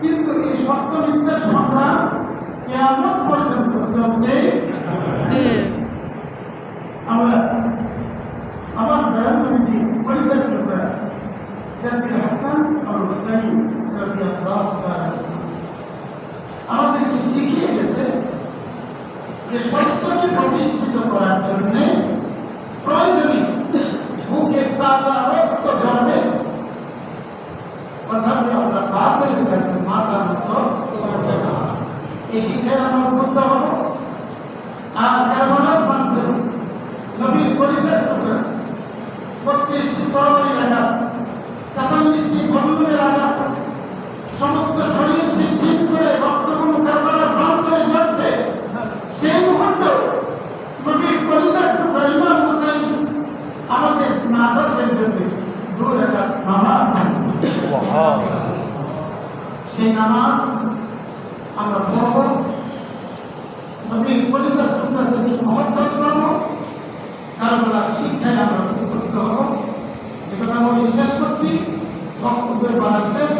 কিন্তু এই সত্য মিথ্যার সংগ্রাম কেমন পর্যন্ত চলবে। আমরা আমার দয়ালুজি পরিচয় করবে বুকে তাজা রক্ত জন্মে তথাপি আমরা বাপের কাছে মাথা নত করবে না এই শিক্ষায় আমরা উদ্বুদ্ধ হব আর কারবালার সেই নামাজ আমরা পড়ব। পরিচয় করবে সমর্থন করব কারবালা শিক্ষায় আমরা উপকৃত হব। এ কথা করছি। বক্তব্যের বলা শেষ।